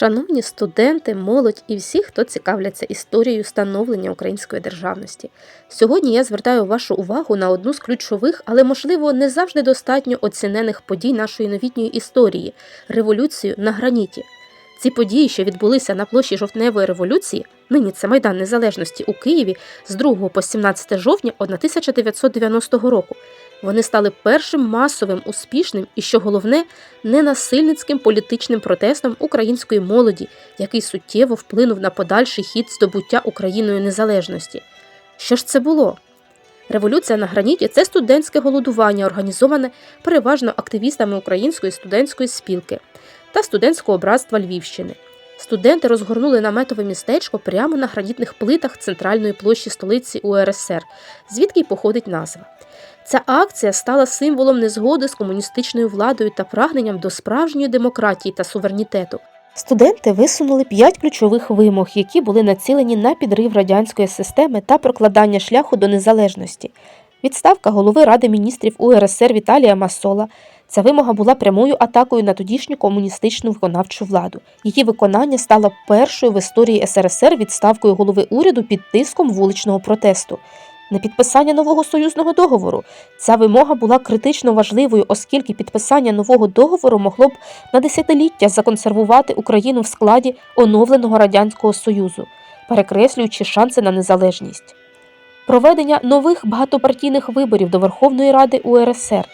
Шановні студенти, молодь і всі, хто цікавляться історією становлення української державності. Сьогодні я звертаю вашу увагу на одну з ключових, але, можливо, не завжди достатньо оцінених подій нашої новітньої історії революцію на граніті. Ці події, що відбулися на площі Жовтневої революції, нині це Майдан Незалежності у Києві з 2 по 17 жовтня 1990 року. Вони стали першим масовим, успішним і, що головне, ненасильницьким політичним протестом української молоді, який суттєво вплинув на подальший хід здобуття Україною незалежності. Що ж це було? Революція на граніті це студентське голодування, організоване переважно активістами Української студентської спілки та студентського братства Львівщини. Студенти розгорнули наметове містечко прямо на гранітних плитах центральної площі столиці УРСР, звідки й походить назва. Ця акція стала символом незгоди з комуністичною владою та прагненням до справжньої демократії та суверенітету. Студенти висунули п'ять ключових вимог, які були націлені на підрив радянської системи та прокладання шляху до незалежності. Відставка голови Ради міністрів УРСР Віталія Масола. Ця вимога була прямою атакою на тодішню комуністичну виконавчу владу. Її виконання стало першою в історії СРСР відставкою голови уряду під тиском вуличного протесту. На підписання нового союзного договору ця вимога була критично важливою, оскільки підписання нового договору могло б на десятиліття законсервувати Україну в складі оновленого радянського союзу, перекреслюючи шанси на незалежність. Проведення нових багатопартійних виборів до Верховної Ради УРСР.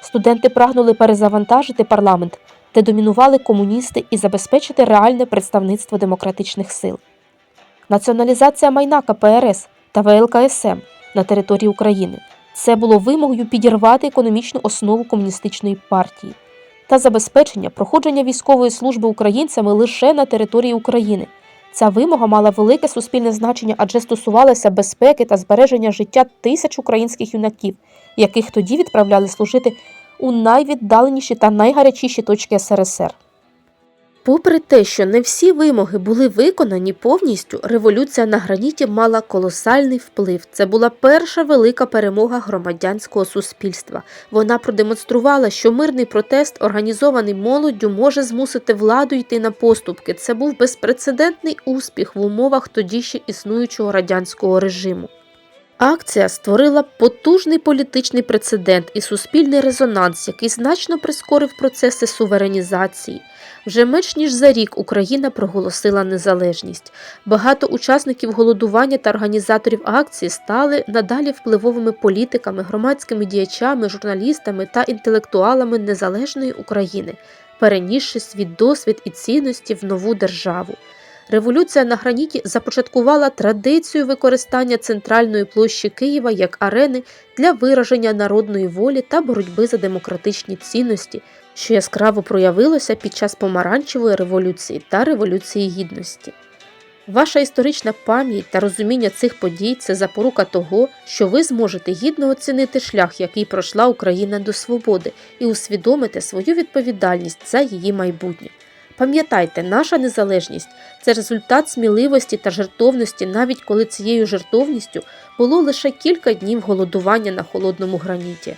Студенти прагнули перезавантажити парламент, де домінували комуністи, і забезпечити реальне представництво демократичних сил. Націоналізація майна КПРС та ВЛКСМ на території України. Це було вимогою підірвати економічну основу комуністичної партії та забезпечення проходження військової служби українцями лише на території України. Ця вимога мала велике суспільне значення, адже стосувалася безпеки та збереження життя тисяч українських юнаків, яких тоді відправляли служити у найвіддаленіші та найгарячіші точки СРСР. Попри те, що не всі вимоги були виконані повністю, революція на граніті мала колосальний вплив. Це була перша велика перемога громадянського суспільства. Вона продемонструвала, що мирний протест, організований молоддю, може змусити владу йти на поступки. Це був безпрецедентний успіх в умовах тоді ще існуючого радянського режиму. Акція створила потужний політичний прецедент і суспільний резонанс, який значно прискорив процеси суверенізації. Вже менш ніж за рік Україна проголосила незалежність. Багато учасників голодування та організаторів акції стали надалі впливовими політиками, громадськими діячами, журналістами та інтелектуалами незалежної України, перенісши свій досвід і цінності в нову державу. Революція на граніті започаткувала традицію використання центральної площі Києва як арени для вираження народної волі та боротьби за демократичні цінності, що яскраво проявилося під час помаранчевої революції та революції гідності. Ваша історична пам'ять та розуміння цих подій це запорука того, що ви зможете гідно оцінити шлях, який пройшла Україна до свободи, і усвідомити свою відповідальність за її майбутнє. Пам'ятайте, наша незалежність це результат сміливості та жертовності, навіть коли цією жертовністю було лише кілька днів голодування на холодному граніті.